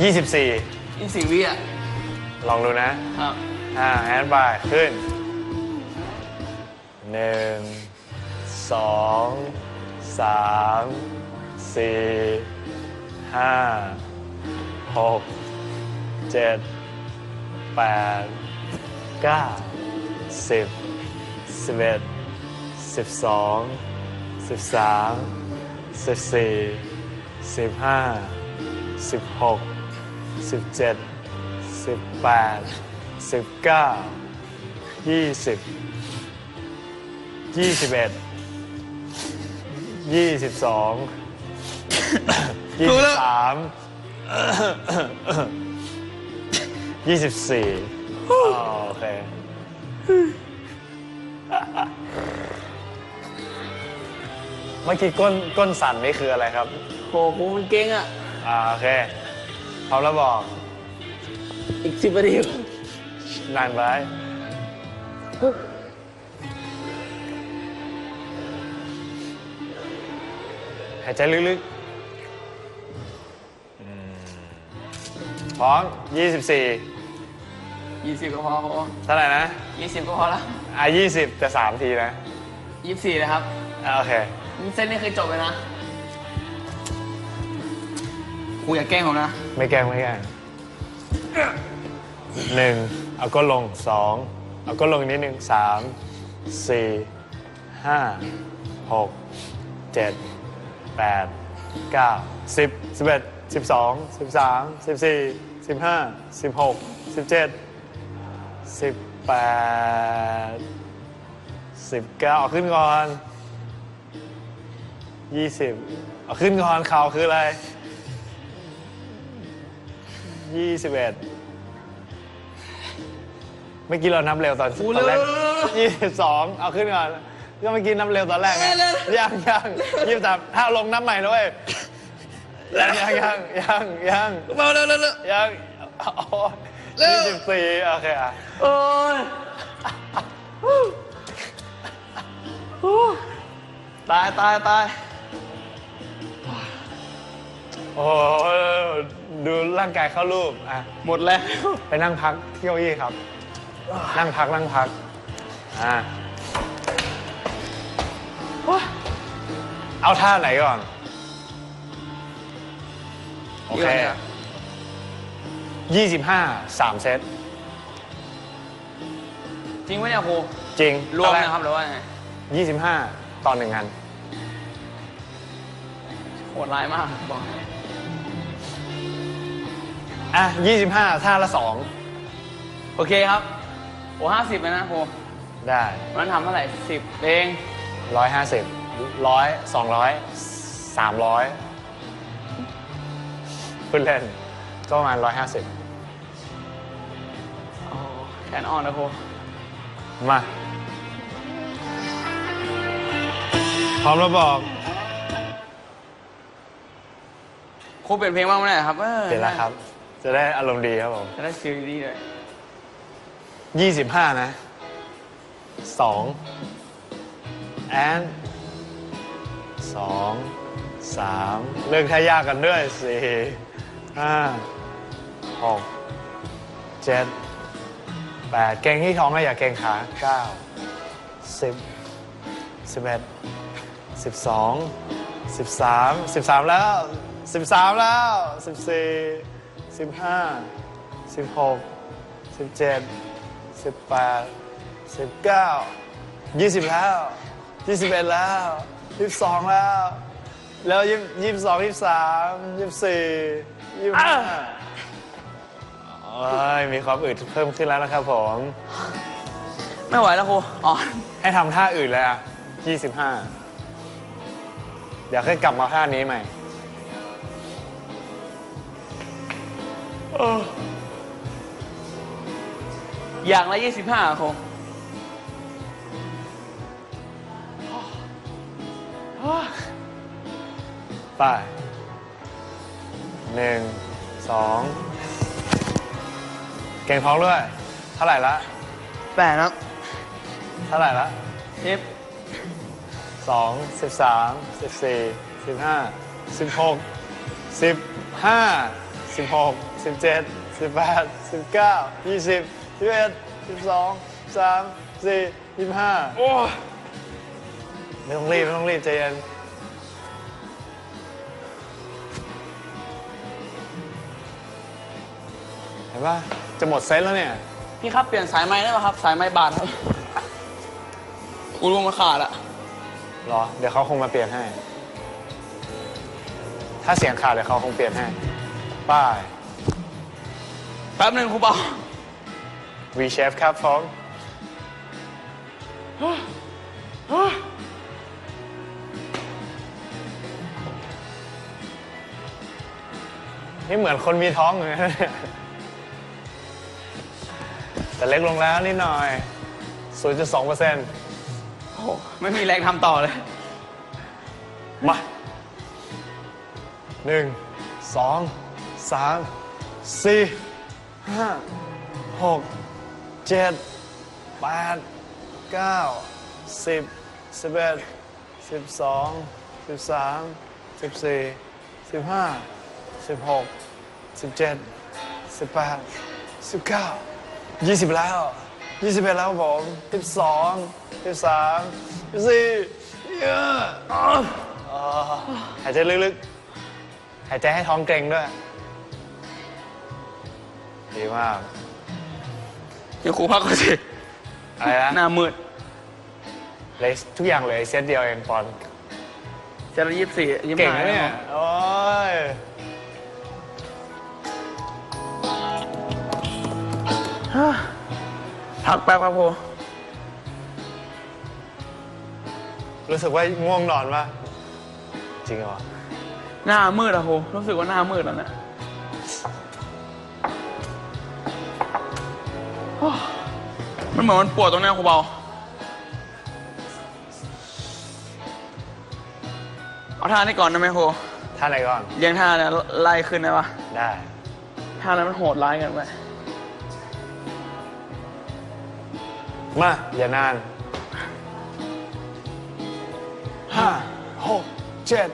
ยี่สิบสี่ยี่สิบวิอะลองดูนะ ครับ อ่าแฮนด์บายขึ้นหนึ่งสองสามสี่ห้าหกเจ็ดแปดเก้าสิบสิบเอ็ดสิบสองสิบสามสิบสี่สิบห้าสิบหก สิบเจ็ดสิบแปดสิบเก้ายี่สิบยี่สิบเอ็ดยี่สิบสองยี่สิบสามยี่สิบสี่โอเคเมื่อกี้ก้นก้นสั่นนี่คืออะไรครับโหกูมันเก่งอะอ่าโอเค พร้อมแล้วบอก อีกสิบนาทีนานไปหายใจลึกๆอืมพร้อม 24 ยี่สิบก็พอเท่าไหร่นะยี่สิบก็พอละอะ20 แต่ 3 ทีนะ ยี่สิบสี่เลยครับ อะโอเค เส้นนี้เคยจบเลยนะ ครูอย่าแกล้งผมนะ ไม่แกล้งไม่แกล้งหนึ่งเอาก้นลงสองเอาก้นลงอีกนิดหนึ่งสามสี่ห้าหกเจ็ดแปดเก้าสิบสิบเอ็ดสิบสองสิบสามสิบสี่สิบห้าสิบหกสิบเจ็ดสิบแปดสิบเก้าเอาขึ้นก่อนยี่สิบเอาขึ้นก่อนเข่าคืออะไร ยี่สิบเอ็ดเมื่อกี้เรานับเร็วตอนอู้ตอนแรกเร็วเร็วเร็ว ยี่สิบสองเอาขึ้นก่อนก็เมื่อกี้นับเร็วตอนแรกไงเร็วเร็วยังยังยี่สิบสามถ้าลงนับใหม่นะเว้ยยังยังยังยังยังมาเร็วเร็วเร็ว ยังเร็ว ยี่สิบสี่โอเคอะโอ้ยตายตายตายโอ้โห ดูร่างกายเข้ารูปอะหมดแล้ว ไปนั่งพักที่เก้าอี้ครับ นั่งพักนั่งพักอะเอาท่าไหนก่อน โอเค25 3เซต จริงไหมเนี่ยครูจริงรวมนะครับหรือว่าไง25ต่อหนึ่งงานโหดร้ายมากบอก อะ25ท่าละโอเคครับ โอ้ห้าสิบเลยนะครู2ได้วันนั้นทำเท่าไหร่สิบเอง150 100 200 300พูดเล่นก็ประมาณ150โอ้แขนอ่อนนะครูมา พร้อมแล้วบอกครูเปลี่ยนเพลงบ้างไหมเนี่ยครับออเสร็จแล้วครับ จะได้อารมณ์ดีครับผมจะได้ฟิลดีเลย25นะ2แอนสองสามเลือกท่ายากกันด้วยสี่ห้าหกเจ็ดแปดเก่งที่ท้องนะอย่าเก่งขาเก้าสิบสิบเอ็ดสิบสองสิบสามสิบสามแล้วสิบสามแล้วสิบสี่ สิบห้าสิบหกสิบเจ็ดสิบแปดสิบเก้ายี่สิบแล้วยี่สิบเอ็ดแล้วยี่สิบสองแล้ว แล้วยี่ยี่สิบสองยี่สิบสามยี่สิบสี่ยี่สิบห้าโอ้ยมีความอืดเพิ่มขึ้นแล้วนะครับผม ไม่ไหวแล้วครูอ่อนให้ทำท่าอื่นเลยอะยี่สิบห้าเดี๋ยวค่อยกลับมาท่านี้ใหม่ อย่างละยี่สิบห้าครูไปหนึ่งสองเก่งท้องด้วย เท่าไหร่ละแปดครับเท่าไหร่ละสิบสองสิบสามสิบสี่สิบห้าสิบหกสิบห้าสิบหก สิบเจ็ดสิบแปดสิบเก้ายี่สิบสิบเอ็ดสิบสองสามสี่ยี่สิบห้าโอ้ไม่ต้องรีบไม่ต้องรีบใจเย็นเห็นปะจะหมดเซตแล้วเนี่ย พี่ครับ เปลี่ยนสายไม้ได้ป่ะครับ สายไม้บาดครับกูรู้มันขาดอะรอ เดี๋ยวเขาคงมาเปลี่ยนให้ ถ้าเสียงขาดเดี๋ยวเขาคงเปลี่ยนให้ ป้าย แป๊บหนึ่งครูเปา V shape ครับพร้อมนี่เหมือนคนมีท้องเลยนะเนี่ยแต่เล็กลงแล้วนิดหน่อย 0.2เปอร์เซ็นต์โอ้โหไม่มีแรงทำต่อเลย มาหนึ่งสองสามสี่ ห้าหกเจ็ดแปดเก้าสิบสิบเอ็ดสิบสองสิบสามสิบสี่สิบห้าสิบหกสิบเจ็ดสิบแปดสิบเก้ายี่สิบแล้วยี่สิบเอ็ดแล้วครับผมสิบสองสิบสามสิบสี่เยอะหายใจลึกๆ หายใจให้ท้องเกร็งด้วย ดีมากเดี๋ยวครูพักก่อนสิอะไรนะหน้ามืดเลยทุกอย่างเลยเซตเดียวเองปอนเจะละยี่สิบสี่ยี่สิบเก่งห้านะเนี่ยโอ้ยพักแป๊บครับครูรู้สึกว่าง่วงนอนปะจริงเหรอ หน้ามืดอะครูรู้สึกว่าหน้ามืดแล้วเนะ มันเหมือนมันปวดตรงเนี้ยครูเบาเอาท่านี้ก่อนได้ไหมครูท่าไหนก่อน เรียงท่าเนี่ยไล่ขึ้นได้ปะได้ ท่านั้นมันโหดร้ายเกันไปมา อย่านานห้าหกเจ็ด